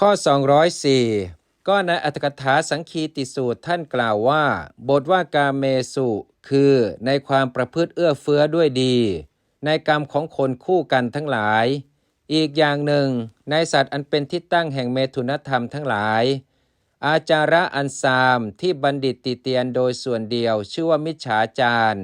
ข้อ 204 ก็ในอัตถกถาสังคีติสูตรท่านกล่าวว่า บทว่ากาเมสุ คือในความประพฤติเอื้อเฟื้อด้วยดี ในกรรมของคนคู่กันทั้งหลาย อีกอย่างหนึ่ง ในสัตว์อันเป็นที่ตั้งแห่งเมถุนธรรมทั้งหลาย อาจาระอันซามที่บัณฑิตติเตียนโดยส่วนเดียวชื่อว่ามิจฉาจาร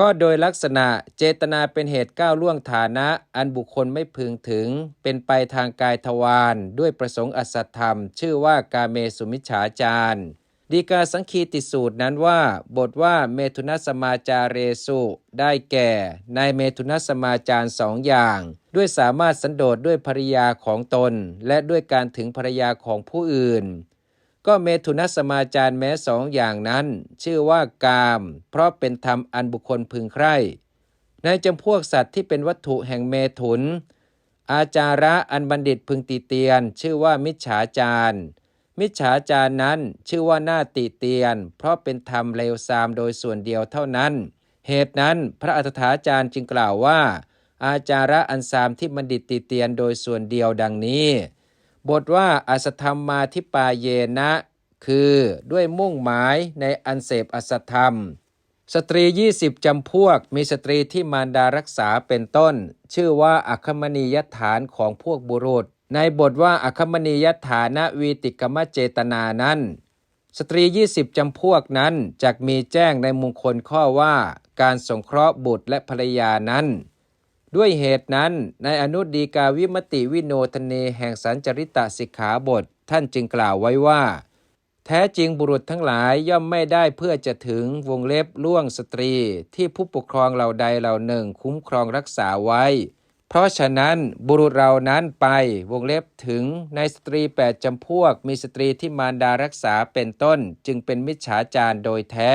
ก็โดยลักษณะเจตนาเป็นเหตุก้าวล่วงฐานะ อันบุคคลไม่พึงถึง เป็นไปทางกายทวารด้วยประสงค์อสัตธรรม ชื่อว่ากาเมสุมิจฉาจารดีกาสังคีติสูตรนั้นว่า บทว่าเมถุนสมาจาเรสุได้แก่ ในเมถุนสมาจารสองอย่าง ด้วยสามารถสันโดษด้วยภริยาของตน และด้วยการถึงภรรยาของผู้อื่น ก็เมถุนสมาจารแม้สองอย่างนั้น ชื่อว่ากาม เพราะเป็นธรรมอันบุคคลพึงใคร่ในจำพวกสัตว์ที่เป็นวัตถุแห่งเมถุน อาจาระอันบัณฑิตพึงติเตียน ชื่อว่ามิจฉาจารมิจฉาจารนั้นชื่อว่าหน้าติเตียน เพราะเป็นธรรมเลวทรามโดยส่วนเดียวเท่านั้น เหตุนั้นพระอัฏฐาจารย์จึงกล่าวว่า อาจาระอันซามที่บัณฑิตติเตียนโดยส่วนเดียวดังนี้ บทว่าอสธรรมมาทิปาเยนะ คือด้วยมุ่งหมายในอันเสพอสธรรม สตรี 20จำพวก มีสตรีที่มารดารักษาเป็นต้น ชื่อว่าอัคคมณียฐานของพวกบุรุษ ในบทว่าอัคคมณียฐานะวีติกรรมเจตนานั้น สตรี 20จำพวกนั้นจักมีแจ้งในมงคลข้อว่า การสงเคราะห์บุตรและภรรยานั้น ด้วยเหตุนั้นในอนุดีกาวิมติวิโนทเนแห่งสัญจริตสิกขาบทท่านจึงกล่าวไว้ว่า แท้จริงบุรุษทั้งหลายย่อมไม่ได้เพื่อจะถึงวงเล็บล่วงสตรี ที่ผู้ปกครองเหล่าใดเหล่าหนึ่งคุ้มครองรักษาไว้ เพราะฉะนั้นบุรุษเรานั้นไปวงเล็บถึงในสตรีแปดจำพวกมีสตรีที่มารดารักษาเป็นต้นจึงเป็นมิจฉาจารโดยแท้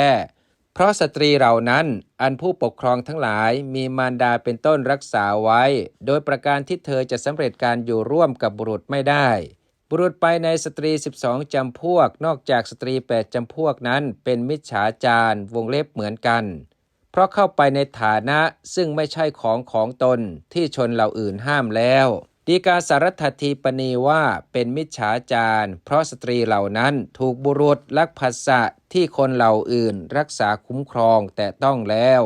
เพราะสตรีเหล่านั้นอันผู้ปกครองทั้งหลายมีมารดาเป็นต้นรักษาไว้ โดยประการที่เธอจะสำเร็จการอยู่ร่วมกับบุรุษไม่ได้ บุรุษไปในสตรี 12 จำพวก นอกจากสตรี 8 จำพวกนั้นเป็นมิจฉาจารวงเล็บเหมือนกัน เพราะเข้าไปในฐานะซึ่งไม่ใช่ของของตนที่ชนเหล่าอื่นห้ามแล้ว ดีกาสารถทีปณีว่าเป็นมิจฉาจารเพราะสตรีเหล่านั้นถูกบุรุษลักภาษะที่คนเหล่าอื่น รักษาคุ้มครองแต่ต้องแล้ว